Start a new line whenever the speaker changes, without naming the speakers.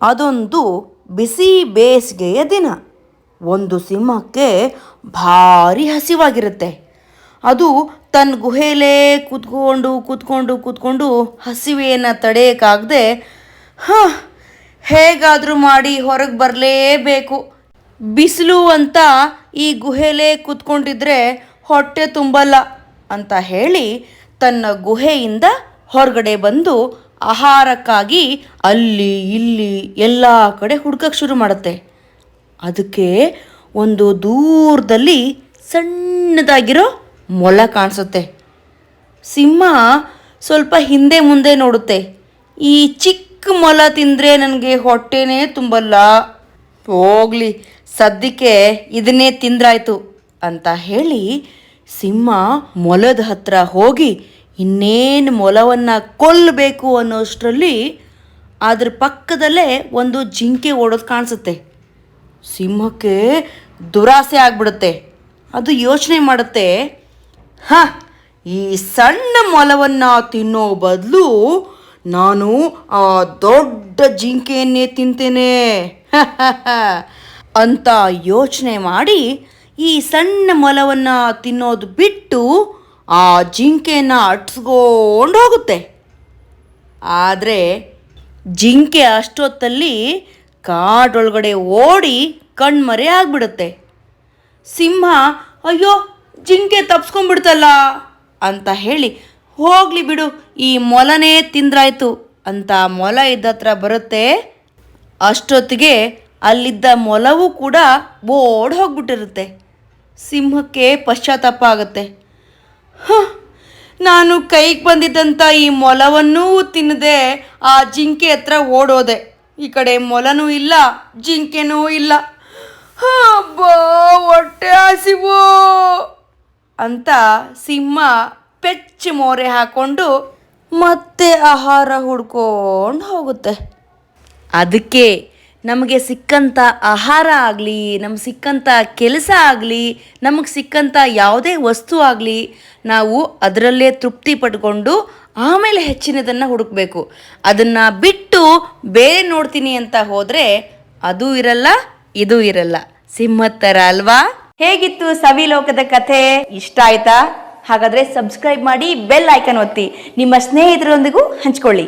ಅದೊಂದು ಬಿಸಿ ಬೇಸಿಗೆಯ ದಿನ. ಒಂದು ಸಿಂಹಕ್ಕೆ ಭಾರಿ ಹಸಿವಾಗಿರುತ್ತೆ. ಅದು ತನ್ನ ಗುಹೆಲೇ ಕೂತ್ಕೊಂಡು ಕೂತ್ಕೊಂಡು ಕೂತ್ಕೊಂಡು ಹಸಿವೆಯನ್ನು ತಡೆಯೋಕ್ಕಾಗದೆ ಹಾಂ, ಹೇಗಾದರೂ ಮಾಡಿ ಹೊರಗೆ ಬರಲೇಬೇಕು. ಬಿಸಿಲು ಅಂತ ಈ ಗುಹೆಲೇ ಕೂತ್ಕೊಂಡಿದ್ರೆ ಹೊಟ್ಟೆ ತುಂಬಲ್ಲ ಅಂತ ಹೇಳಿ ತನ್ನ ಗುಹೆಯಿಂದ ಹೊರಗಡೆ ಬಂದು ಆಹಾರಕ್ಕಾಗಿ ಅಲ್ಲಿ, ಇಲ್ಲಿ ಎಲ್ಲ ಕಡೆ ಹುಡ್ಕಕ್ಕೆ ಶುರು ಮಾಡುತ್ತೆ. ಅದಕ್ಕೆ ಒಂದು ದೂರದಲ್ಲಿ ಸಣ್ಣದಾಗಿರೋ ಮೊಲ ಕಾಣಿಸುತ್ತೆ. ಸಿಂಹ ಸ್ವಲ್ಪ ಹಿಂದೆ ಮುಂದೆ ನೋಡುತ್ತೆ. ಈ ಚಿಕ್ಕ ಮೊಲ ತಿಂದರೆ ನನಗೆ ಹೊಟ್ಟೆನೇ ತುಂಬಲ್ಲ. ಹೋಗಲಿ, ಸದ್ಯಕ್ಕೆ ಇದನ್ನೇ ತಿಂದ್ರಾಯ್ತು ಅಂತ ಹೇಳಿ ಸಿಂಹ ಮೊಲದ ಹತ್ರ ಹೋಗಿ ಇನ್ನೇನು ಮೊಲವನ್ನು ಕೊಲ್ಲಬೇಕು ಅನ್ನೋಷ್ಟರಲ್ಲಿ ಅದ್ರ ಪಕ್ಕದಲ್ಲೇ ಒಂದು ಜಿಂಕೆ ಓಡೋದು ಕಾಣಿಸುತ್ತೆ. ಸಿಂಹಕ್ಕೆ ದುರಾಸೆ ಆಗ್ಬಿಡುತ್ತೆ. ಅದು ಯೋಚನೆ ಮಾಡುತ್ತೆ, ಹ, ಈ ಸಣ್ಣ ಮೊಲವನ್ನು ತಿನ್ನೋ ಬದಲು ನಾನು ಆ ದೊಡ್ಡ ಜಿಂಕೆಯನ್ನೇ ತಿಂತೇನೆ. ಅಂತ ಯೋಚನೆ ಮಾಡಿ ಈ ಸಣ್ಣ ಮೊಲವನ್ನು ತಿನ್ನೋದು ಬಿಟ್ಟು ಆ ಜಿಂಕೆಯನ್ನು ಅಟ್ಸ್ಕೊಂಡು ಹೋಗುತ್ತೆ ಆದರೆ ಜಿಂಕೆ ಅಷ್ಟೊತ್ತಲ್ಲಿ ಕಾಡೊಳಗಡೆ ಓಡಿ ಕಣ್ಮರೆ ಆಗ್ಬಿಡುತ್ತೆ. ಸಿಂಹ, ಅಯ್ಯೋ, ಜಿಂಕೆ ತಪ್ಸ್ಕೊಂಡ್ಬಿಡ್ತಲ್ಲ ಅಂತ ಹೇಳಿ, ಹೋಗ್ಲಿ ಬಿಡು, ಈ ಮೊಲನೇ ತಿಂದ್ರಾಯ್ತು ಅಂತ ಮೊಲ ಇದ್ದ ಹತ್ರ ಬರುತ್ತೆ. ಅಷ್ಟೊತ್ತಿಗೆ ಅಲ್ಲಿದ್ದ ಮೊಲವೂ ಕೂಡ ಓಡ್ ಹೋಗ್ಬಿಟ್ಟಿರುತ್ತೆ ಸಿಂಹಕ್ಕೆ ಪಶ್ಚಾತ್ತಾಪ ಆಗುತ್ತೆ. ನಾನು ಕೈಗೆ ಬಂದಿದ್ದಂಥ ಈ ಮೊಲವನ್ನೂ ತಿನ್ನದೆ ಆ ಜಿಂಕೆ ಹತ್ರ ಓಡೋದೆ. ಈ ಕಡೆ ಮೊಲನೂ ಇಲ್ಲ, ಜಿಂಕೆನೂ ಇಲ್ಲ. ಅಬ್ಬಾ, ಹೊಟ್ಟೆ ಹಸಿವೋ. ಅಂತ ಸಿಂಹ ಪೆಚ್ಚು ಮೋರೆ ಹಾಕೊಂಡು ಮತ್ತೆ ಆಹಾರ ಹುಡ್ಕೊಂಡು ಹೋಗುತ್ತೆ. ಅದಕ್ಕೆ ನಮಗೆ ಸಿಕ್ಕಂಥ ಆಹಾರ ಆಗಲಿ, ನಮ್ಗೆ ಸಿಕ್ಕಂಥ ಕೆಲಸ ಆಗಲಿ, ನಮಗೆ ಸಿಕ್ಕಂಥ ಯಾವುದೇ ವಸ್ತು ಆಗಲಿ, ನಾವು ಅದರಲ್ಲೇ ತೃಪ್ತಿ ಪಟ್ಕೊಂಡು ಆಮೇಲೆ ಹೆಚ್ಚಿನದನ್ನು ಹುಡುಕಬೇಕು. ಅದನ್ನು ಬಿಟ್ಟು ಬೇರೆ ನೋಡ್ತೀನಿ ಅಂತ ಹೋದರೆ ಅದು ಇರಲ್ಲ, ಇದು ಇರಲ್ಲ. ಸಿಂಹತ್ತರ ಅಲ್ವಾ? ಹೇಗಿತ್ತು ಸವಿಲೋಕದ ಕಥೆ? ಇಷ್ಟ ಆಯ್ತಾ? ಹಾಗಾದ್ರೆ ಸಬ್ಸ್ಕ್ರೈಬ್ ಮಾಡಿ ಬೆಲ್ ಐಕನ್ ಒತ್ತಿ. ನಿಮ್ಮ ಸ್ನೇಹಿತರೊಂದಿಗೂ ಹಂಚ್ಕೊಳ್ಳಿ.